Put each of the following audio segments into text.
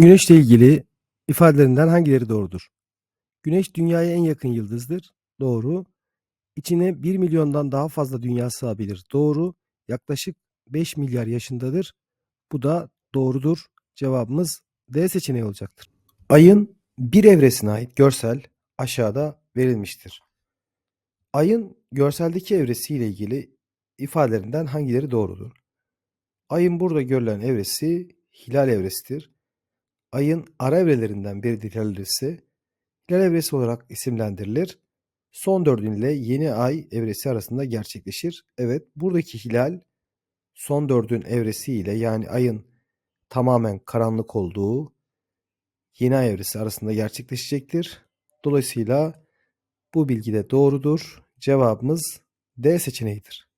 Güneşle ilgili ifadelerinden hangileri doğrudur? Güneş dünyaya en yakın yıldızdır. Doğru. İçine 1 milyondan daha fazla dünya sığabilir. Doğru. Yaklaşık 5 milyar yaşındadır. Bu da doğrudur. Cevabımız D seçeneği olacaktır. Ayın bir evresine ait görsel aşağıda verilmiştir. Ayın görseldeki evresiyle ilgili ifadelerinden hangileri doğrudur? Ayın burada görülen evresi hilal evresidir. Ayın ara evrelerinden biri nitelendirilirse hilal evresi olarak isimlendirilir. Son dördün ile yeni ay evresi arasında gerçekleşir. Evet buradaki hilal son dördün evresi ile yani ayın tamamen karanlık olduğu yeni ay evresi arasında gerçekleşecektir. Dolayısıyla bu bilgi de doğrudur. Cevabımız D seçeneğidir.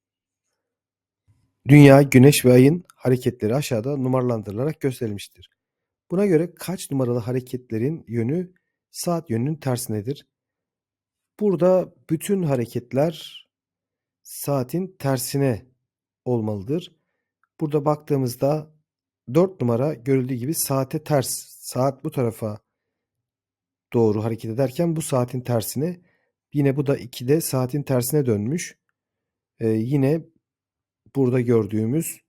Dünya, Güneş ve Ay'ın hareketleri aşağıda numaralandırılarak gösterilmiştir. Buna göre kaç numaralı hareketlerin yönü saat yönünün tersinedir? Burada bütün hareketler saatin tersine olmalıdır. Burada baktığımızda 4 numara görüldüğü gibi saate ters. Saat bu tarafa doğru hareket ederken bu saatin tersine. Yine bu da 2'de saatin tersine dönmüş. Ee, yine burada gördüğümüz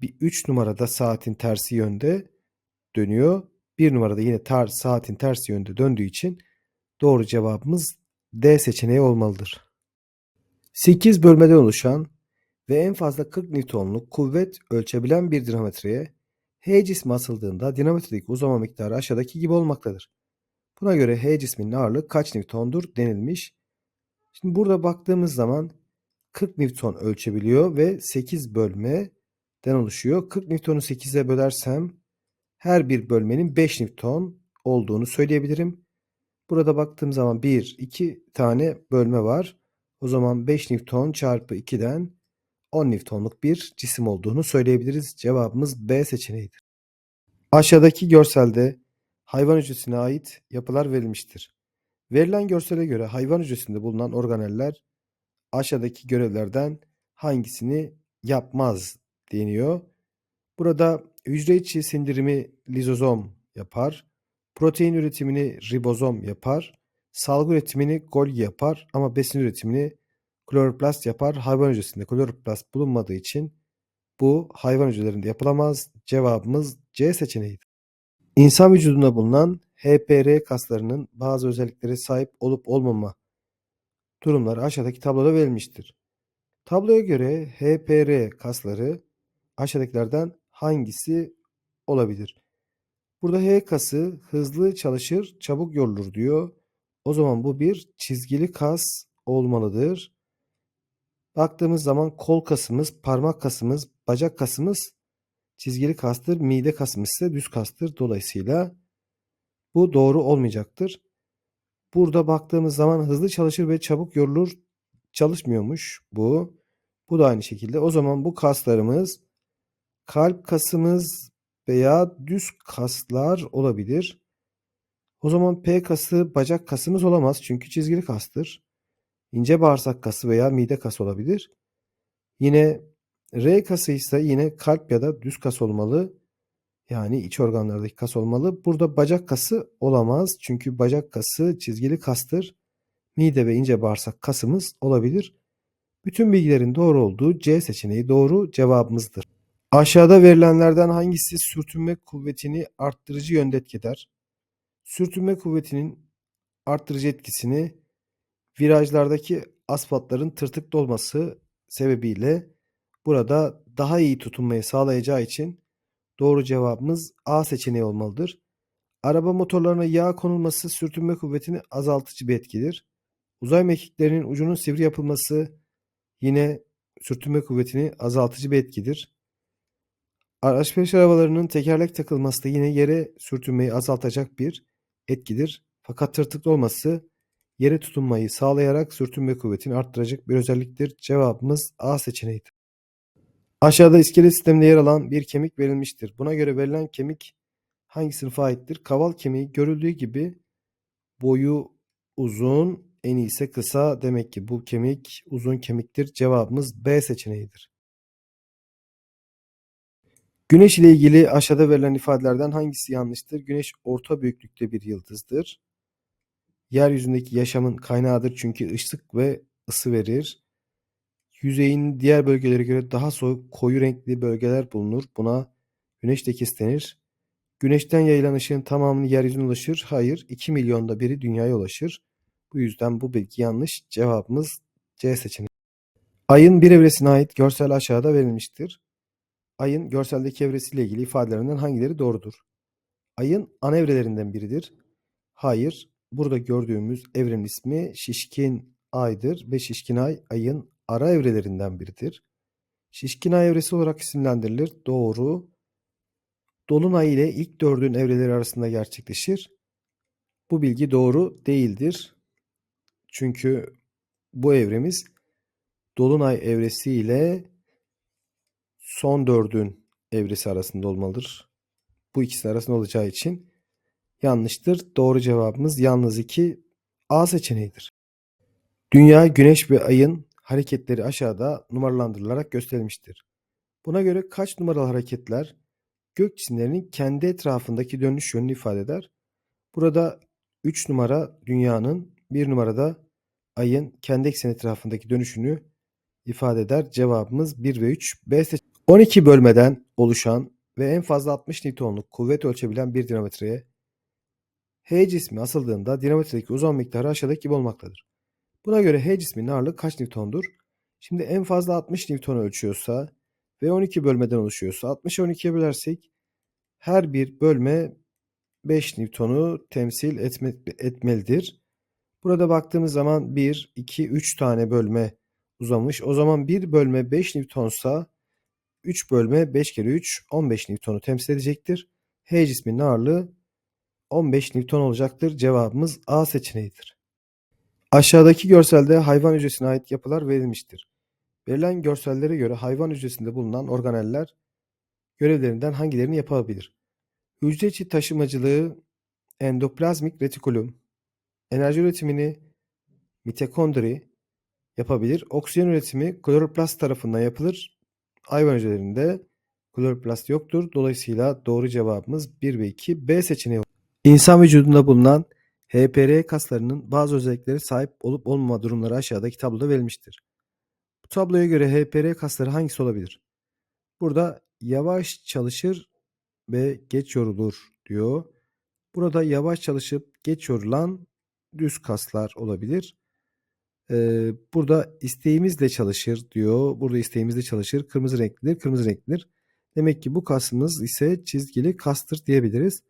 bir 3 numarada saatin tersi yönde dönüyor. 1 numarada yine tar saatin tersi yönde döndüğü için doğru cevabımız D seçeneği olmalıdır. 8 bölmeden oluşan ve en fazla 40 Newton'luk kuvvet ölçebilen bir dinamometreye H cismi asıldığında dinamometredeki uzama miktarı aşağıdaki gibi olmaktadır. Buna göre H cisminin ağırlığı kaç Newton'dur denilmiş. Şimdi burada baktığımız zaman 40 Newton ölçebiliyor ve 8 bölmeden oluşuyor. 40 Newton'u 8'e bölersem her bir bölmenin 5 Newton olduğunu söyleyebilirim. Burada baktığım zaman 1, 2 tane bölme var. O zaman 5 Newton çarpı 2'den 10 Newton'luk bir cisim olduğunu söyleyebiliriz. Cevabımız B seçeneğidir. Aşağıdaki görselde hayvan hücresine ait yapılar verilmiştir. Verilen görsele göre hayvan hücresinde bulunan organeller aşağıdaki görevlerden hangisini yapmaz deniyor. Burada hücre içi sindirimi lizozom yapar. Protein üretimini ribozom yapar. Salgı üretimini Golgi yapar ama besin üretimini kloroplast yapar. Hayvan hücresinde kloroplast bulunmadığı için bu hayvan hücrelerinde yapılamaz. Cevabımız C seçeneğidir. İnsan vücudunda bulunan HPR kaslarının bazı özelliklere sahip olup olmama durumları aşağıdaki tabloda verilmiştir. Tabloya göre HPR kasları aşağıdakilerden hangisi olabilir? Burada H kası hızlı çalışır, çabuk yorulur diyor. O zaman bu bir çizgili kas olmalıdır. Baktığımız zaman kol kasımız, parmak kasımız, bacak kasımız çizgili kastır. Mide kasımız ise düz kastır. Dolayısıyla bu doğru olmayacaktır. Burada baktığımız zaman hızlı çalışır ve çabuk yorulur. Çalışmıyormuş bu. Bu da aynı şekilde. O zaman bu kaslarımız kalp kasımız veya düz kaslar olabilir. O zaman P kası bacak kasımız olamaz çünkü çizgili kastır. İnce bağırsak kası veya mide kası olabilir. Yine R kası ise yine kalp ya da düz kas olmalı. Yani iç organlardaki kas olmalı. Burada bacak kası olamaz. Çünkü bacak kası çizgili kastır. Mide ve ince bağırsak kasımız olabilir. Bütün bilgilerin doğru olduğu C seçeneği doğru cevabımızdır. Aşağıda verilenlerden hangisi sürtünme kuvvetini arttırıcı yönde etkiler? Sürtünme kuvvetinin arttırıcı etkisini virajlardaki asfaltların tırtıklı olması sebebiyle burada daha iyi tutunmayı sağlayacağı için doğru cevabımız A seçeneği olmalıdır. Araba motorlarına yağ konulması sürtünme kuvvetini azaltıcı bir etkidir. Uzay mekiklerinin ucunun sivri yapılması yine sürtünme kuvvetini azaltıcı bir etkidir. Alışveriş arabalarının tekerlek takılması da yine yere sürtünmeyi azaltacak bir etkidir. Fakat tırtıklı olması yere tutunmayı sağlayarak sürtünme kuvvetini arttıracak bir özelliktir. Cevabımız A seçeneğidir. Aşağıda iskelet sisteminde yer alan bir kemik verilmiştir. Buna göre verilen kemik hangi sınıfa aittir? Kaval kemiği görüldüğü gibi boyu uzun, eni ise kısa. Demek ki bu kemik uzun kemiktir. Cevabımız B seçeneğidir. Güneş ile ilgili aşağıda verilen ifadelerden hangisi yanlıştır? Güneş orta büyüklükte bir yıldızdır. Yeryüzündeki yaşamın kaynağıdır çünkü ışık ve ısı verir. Yüzeyin diğer bölgelere göre daha soğuk, koyu renkli bölgeler bulunur. Buna güneş lekesi denir. Güneşten yayılan ışığın tamamını yeryüzüne ulaşır. Hayır, 2 milyonda biri dünyaya ulaşır. Bu yüzden bu bilgi yanlış. Cevabımız C seçeneği. Ayın bir evresine ait görsel aşağıda verilmiştir. Ayın görseldeki evresiyle ilgili ifadelerinden hangileri doğrudur? Ayın ana evrelerinden biridir. Hayır, burada gördüğümüz evrenin ismi şişkin aydır ve şişkin ay ayın ara evrelerinden biridir. Şişkin ay evresi olarak isimlendirilir. Doğru. Dolunay ile ilk dördün evreleri arasında gerçekleşir. Bu bilgi doğru değildir. Çünkü bu evremiz Dolunay evresi ile son dördün evresi arasında olmalıdır. Bu ikisi arasında olacağı için yanlıştır. Doğru cevabımız yalnız 2 A seçeneğidir. Dünya, Güneş ve Ay'ın hareketleri aşağıda numaralandırılarak gösterilmiştir. Buna göre kaç numaralı hareketler gök cisimlerinin kendi etrafındaki dönüş yönünü ifade eder? Burada 3 numara Dünya'nın, 1 numarada Ay'ın kendi ekseni etrafındaki dönüşünü ifade eder. Cevabımız 1 ve 3. B seçeneği. 12 bölmeden oluşan ve en fazla 60 Newton'luk kuvvet ölçebilen bir dinamometreye H cismi asıldığında dinamometredeki uzam miktarı aşağıdaki gibi olmaktadır. Buna göre H cisminin ağırlığı kaç Newton'dur? Şimdi en fazla 60 Newton ölçüyorsa ve 12 bölmeden oluşuyorsa 60'ı 12'ye bölersek her bir bölme 5 Newton'u temsil etme, etmelidir. Burada baktığımız zaman 1, 2, 3 tane bölme uzamış. O zaman 1 bölme 5 Newton'sa 3 bölme 5 kere 3 15 Newton'u temsil edecektir. H cisminin ağırlığı 15 Newton olacaktır. Cevabımız A seçeneğidir. Aşağıdaki görselde hayvan hücresine ait yapılar verilmiştir. Verilen görsellere göre hayvan hücresinde bulunan organeller görevlerinden hangilerini yapabilir? Hücre içi taşımacılığı endoplazmik retikulum, enerji üretimini mitokondri yapabilir. Oksijen üretimi kloroplast tarafından yapılır. Hayvan hücrelerinde kloroplast yoktur. Dolayısıyla doğru cevabımız 1 ve 2 B seçeneği. İnsan vücudunda bulunan HPR kaslarının bazı özelliklere sahip olup olmama durumları aşağıdaki tabloda verilmiştir. Bu tabloya göre HPR kasları hangisi olabilir? Burada yavaş çalışır ve geç yorulur diyor. Burada yavaş çalışıp geç yorulan düz kaslar olabilir. Burada isteğimizle çalışır diyor. Burada isteğimizle çalışır. Kırmızı renklidir. Kırmızı renklidir. Demek ki bu kasımız ise çizgili kastır diyebiliriz.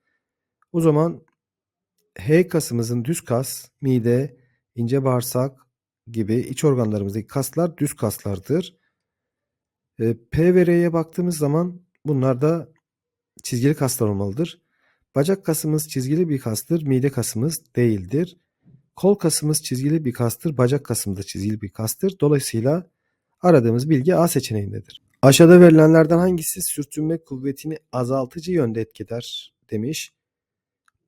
O zaman H kasımızın düz kas, mide, ince bağırsak gibi iç organlarımızdaki kaslar düz kaslardır. P ve R'ye baktığımız zaman bunlar da çizgili kaslar olmalıdır. Bacak kasımız çizgili bir kastır, mide kasımız değildir. Kol kasımız çizgili bir kastır, bacak kasımız da çizgili bir kastır. Dolayısıyla aradığımız bilgi A seçeneğindedir. Aşağıda verilenlerden hangisi sürtünme kuvvetini azaltıcı yönde etkiler demiş.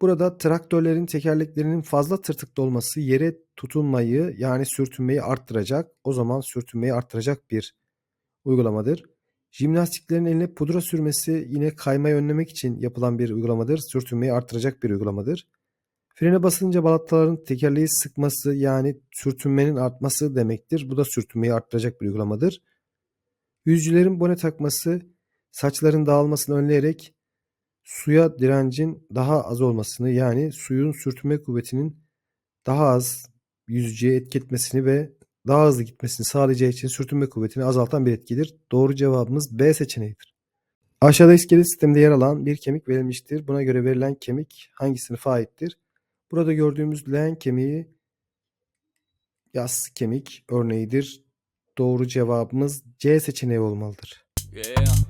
Burada traktörlerin tekerleklerinin fazla tırtıklı olması yere tutunmayı yani sürtünmeyi arttıracak. O zaman sürtünmeyi arttıracak bir uygulamadır. Jimnastiklerin eline pudra sürmesi yine kaymayı önlemek için yapılan bir uygulamadır. Sürtünmeyi arttıracak bir uygulamadır. Frene basınca balataların tekerleği sıkması yani sürtünmenin artması demektir. Bu da sürtünmeyi arttıracak bir uygulamadır. Yüzücülerin bone takması saçların dağılmasını önleyerek suya direncin daha az olmasını yani suyun sürtünme kuvvetinin daha az yüzücüye etki etmesini ve daha hızlı gitmesini sağlayacağı için sürtünme kuvvetini azaltan bir etkidir. Doğru cevabımız B seçeneğidir. Aşağıda iskelet sisteminde yer alan bir kemik verilmiştir. Buna göre verilen kemik hangi sınıfa aittir? Burada gördüğümüz leğen kemiği yassı kemik örneğidir. Doğru cevabımız C seçeneği olmalıdır. Yeah.